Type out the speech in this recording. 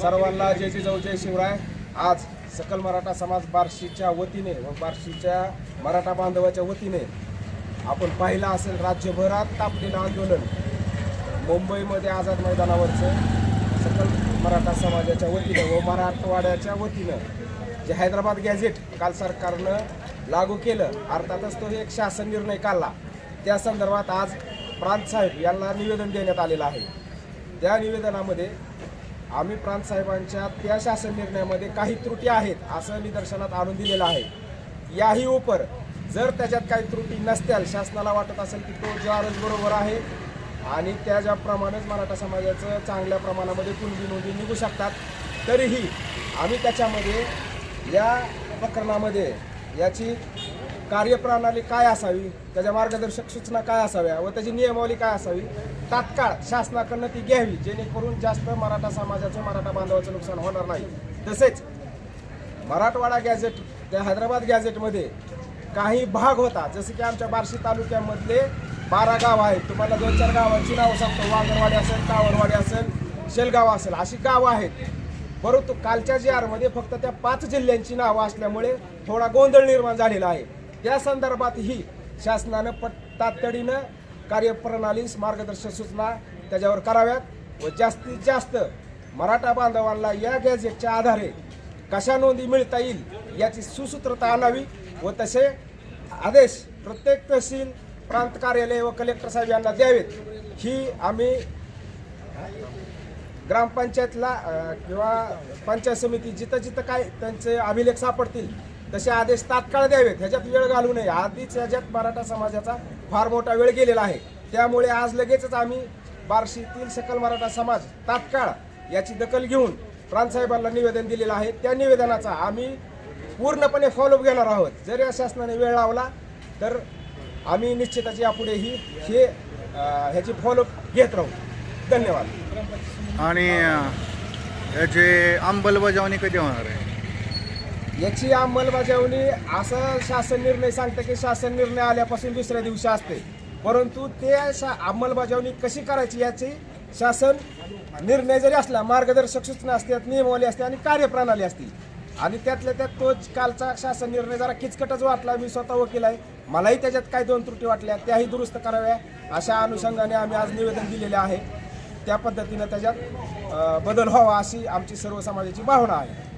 सर्वांना जय जिजाऊ जय शिवराय. आज सकल मराठा समाज बार्शीच्या वतीने व बार्शीच्या मराठा बांधवाच्या वतीने आपण पाहिलं असेल राज्यभरात तापलेलं आंदोलन. मुंबईमध्ये आझाद मैदानावरचं सकल मराठा समाजाच्या वतीनं व मराठवाड्याच्या वतीनं जे हैदराबाद गॅझेट काल सरकारनं लागू केलं अर्थातच तो एक शासन निर्णय काढला. त्या संदर्भात आज प्रांत साहेब यांना निवेदन देण्यात आलेलं आहे. त्या निवेदनामध्ये आम्ही प्रांतसाहेबांच्या त्या शासन निर्णयामध्ये काही त्रुटी आहेत असं निदर्शनात आणून दिलेलं आहे. याही उपर जर त्याच्यात काही त्रुटी नसत्याल शासनाला वाटत असेल की तो ज्वारच बरोबर आहे आणि त्याच्याप्रमाणेच मराठा समाजाचं चांगल्या प्रमाणामध्ये कुणबी नोंदी निघू शकतात तरीही आम्ही त्याच्यामध्ये या प्रकरणामध्ये याची कार्यप्रणाली काय असावी त्याच्या मार्गदर्शक सूचना काय असाव्या व त्याची नियमावली काय असावी तात्काळ शासनाकडनं ती घ्यावी जेणेकरून जास्त मराठा समाजाचं मराठा बांधवाचं नुकसान होणार नाही. तसेच मराठवाडा गॅझेट त्या हैदराबाद गॅझेटमध्ये काही भाग होता जसं की आमच्या बार्शी तालुक्यामधले बारा गाव आहेत. तुम्हाला दोन चार गावांची नावं सांगतो. वागरवाडी असेल कावरवाडी असेल शेलगाव असेल अशी गावं आहेत. परंतु कालच्या जी आरमध्ये फक्त त्या पाच जिल्ह्यांची नावं असल्यामुळे थोडा गोंधळ निर्माण झालेला आहे. त्या संदर्भातही शासनानं पट तातडीनं कार्यप्रणालीस मार्गदर्शक सूचना त्याच्यावर कराव्यात व जास्तीत जास्त मराठा बांधवांना या गॅझेटच्या आधारे कशा नोंदी मिळता येईल याची सुसूत्रता आणावी व तसे आदेश प्रत्येक तहसील प्रांत कार्यालय व कलेक्टर साहेब यांना द्यावेत. ही आम्ही ग्रामपंचायतला किंवा पंचायत समिती जिथं जिथं काय त्यांचे अभिलेख सापडतील तसे आदेश तात्काळ द्यावेत. ह्याच्यात वेळ घालू नये. आधीच ह्याच्यात मराठा समाजाचा फार मोठा वेळ गेलेला आहे. त्यामुळे आज लगेचच आम्ही बार्शीतील सकल मराठा समाज तात्काळ याची दखल घेऊन प्रांतसाहेबांना निवेदन दिलेलं आहे. त्या निवेदनाचा आम्ही पूर्णपणे फॉलोअप घेणार आहोत. जर या शासनाने वेळ लावला तर आम्ही निश्चितच यापुढेही हे ह्याची फॉलोअप घेत राहू. धन्यवाद. आणि अं, याची अंमलबजावणी कधी होणार आहे? याची अंमलबजावणी असं शासन निर्णय सांगतं की शासन निर्णय आल्यापासून दुसऱ्या दिवशी असते. परंतु ते शा- अंमलबजावणी कशी करायची याची शासन निर्णय जरी असला मार्गदर्शक सूचना असतात नियमावली असते आणि कार्यप्रणाली असते. आणि त्यातल्या त्यात तो कालचा शासन निर्णय जरा किचकटच वाटला मी स्वतः वकील आहे. मलाही त्याच्यात काही दोन त्रुटी वाटल्या त्याही दुरुस्त कराव्या अशा अनुषंगाने आम्ही आज निवेदन दिलेले आहे. त्या पद्धतीनं त्याच्यात बदल व्हावा अशी आमची सर्व समाजाची भावना आहे.